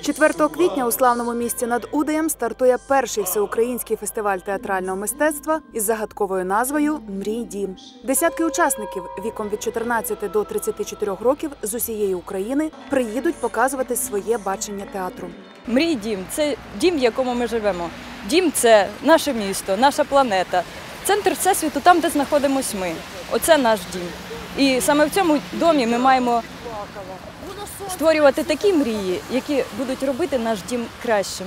4 квітня у славному місті над Удаєм стартує перший всеукраїнський фестиваль театрального мистецтва із загадковою назвою Мрій дім. Десятки учасників віком від 14 до 34 років з усієї України приїдуть показувати своє бачення театру. Мрій дім це дім, в якому ми живемо. Дім це наше місто, наша планета, центр всесвіту, там, де знаходимось ми. Оце наш дім. І саме в цьому домі ми маємо створювати такі мрії, які будуть робити наш дім кращим.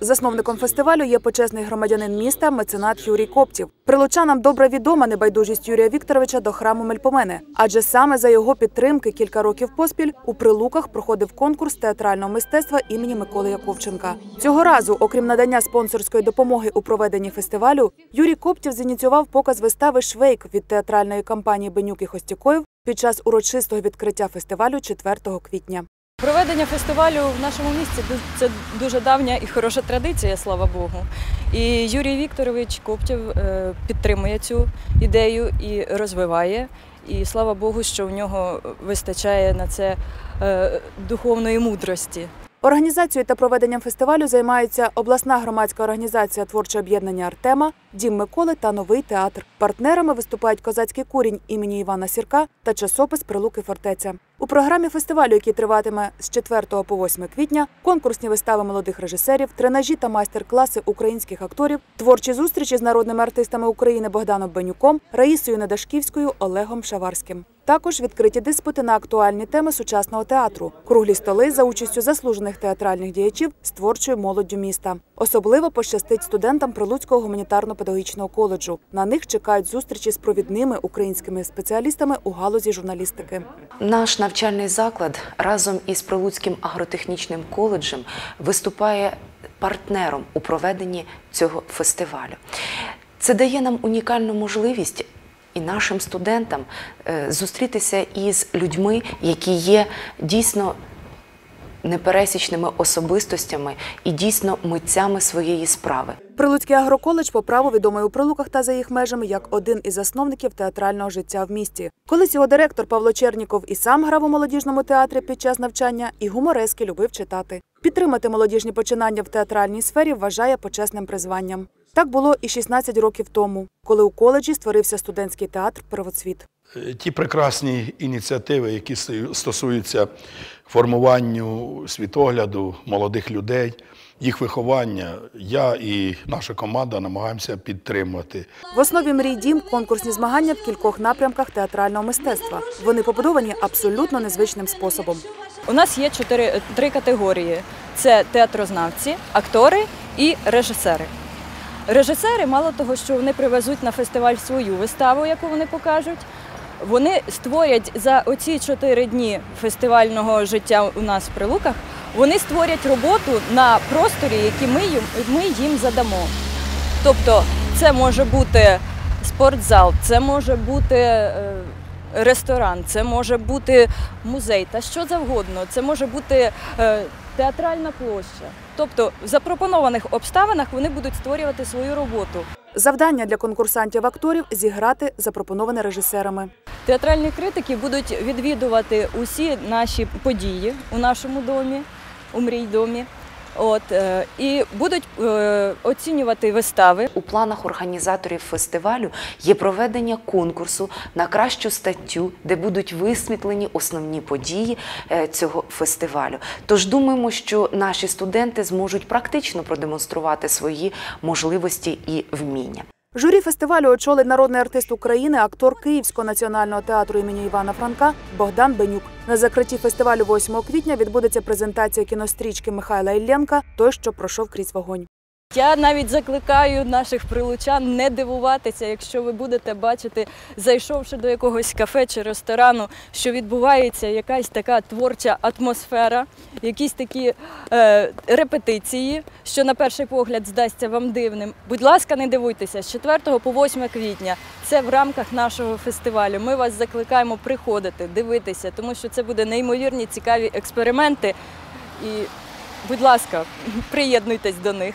Засновником фестивалю є почесний громадянин міста, меценат Юрій Коптів. Прилучанам добре відома небайдужість Юрія Вікторовича до храму Мельпомени, адже саме за його підтримки кілька років поспіль у Прилуках проходив конкурс театрального мистецтва імені Миколи Яковченка. Цього разу, окрім надання спонсорської допомоги у проведенні фестивалю, Юрій Коптів зініціював показ вистави Швейк від театральної компанії Бенюк і Хостякоїв під час урочистого відкриття фестивалю 4 квітня. Проведення фестивалю в нашому місті це дуже давня і хороша традиція, слава Богу. І Юрій Вікторович Коптєв е, підтримує цю ідею і розвиває. І слава Богу, що в нього вистачає на це е, духовної мудрості. Організацією та проведенням фестивалю займаються обласна громадська організація Творче об'єднання Артема, Дім Миколи та Новий театр. Партнерами виступають козацький курінь імені Івана Сірка та часопис Прилуки Фортеця. У програмі фестивалю, який триватиме з 4 по 8 квітня, конкурсні вистави молодих режисерів, тренажі та майстер-класи українських акторів, творчі зустрічі з народними артистами України Богданом Бенюком, Раїсою Недашківською, Олегом Шаварським. Також відкриті диспути на актуальні теми сучасного театру, круглі столи за участю заслужених театральних діячів з творчою молоддю міста. Особливо пощастить студентам Прилуцького гуманітарно-педагогічного коледжу. На них чекають зустрічі з провідними українськими спеціалістами у галузі журналістики. Наш навчальний заклад разом із Прилуцьким агротехнічним коледжем виступає партнером у проведенні цього фестивалю. Це дає нам унікальну можливість і нашим студентам е, зустрітися із людьми, які є дійсно непересічними особистостями і дійсно митцями своєї справи. Прилуцький агроколедж по праву відомий у Прилуках та за їх межами як один із засновників театрального життя в місті. Колись його директор Павло Черніков і сам грав у молодіжному театрі під час навчання, і гуморески любив читати. Підтримати молодіжні починання в театральній сфері вважає почесним призванням. Так було і 16 років тому, коли у коледжі створився студентський театр Первоцвіт. Е, Ті прекрасні ініціативи, які стосуються формуванню світогляду молодих людей, їх виховання, я і наша команда намагаємося підтримувати. В основі мрій дім конкурсні змагання в кількох напрямках театрального мистецтва. Вони побудовані абсолютно незвичним способом. У нас є чотири три категорії: це театрознавці, актори і режисери. Режисери, мало того, що вони привезуть на фестиваль свою виставу, яку вони покажуть. Вони створять за оці чотири дні фестивального життя у нас в Прилуках. Вони створять роботу на просторі, який ми їм, задамо. Тобто, це може бути спортзал, це може бути е, ресторан, це може бути музей та що завгодно. Це може бути е, театральна площа. Тобто, в запропонованих обставинах вони будуть створювати свою роботу. Завдання для конкурсантів-акторів зіграти запропоноване режисерами. Театральні критики будуть відвідувати усі наші події у нашому домі, у мрійдомі. От, е, і будуть е, оцінювати вистави. У планах організаторів фестивалю є проведення конкурсу на кращу статтю, де будуть висвітлені основні події е, цього фестивалю. Тож думаємо, що наші студенти зможуть практично продемонструвати свої можливості і вміння. Журі фестивалю очолить народний артист України, актор Київського національного театру імені Івана Франка Богдан Бенюк. На закритті фестивалю 8 квітня відбудеться презентація кінострічки Михайла Іллєнка Той, що пройшов крізь вогонь. Я навіть закликаю наших прилучан не дивуватися, якщо ви будете бачити, зайшовши до якогось кафе чи ресторану, що відбувається якась така творча атмосфера, якісь такі е, репетиції, що на перший погляд здасться вам дивним. Будь ласка, не дивуйтеся з 4 по 8 квітня. Це в рамках нашого фестивалю. Ми вас закликаємо приходити, дивитися, тому що це буде неймовірні цікаві експерименти. І, будь ласка, приєднуйтесь до них.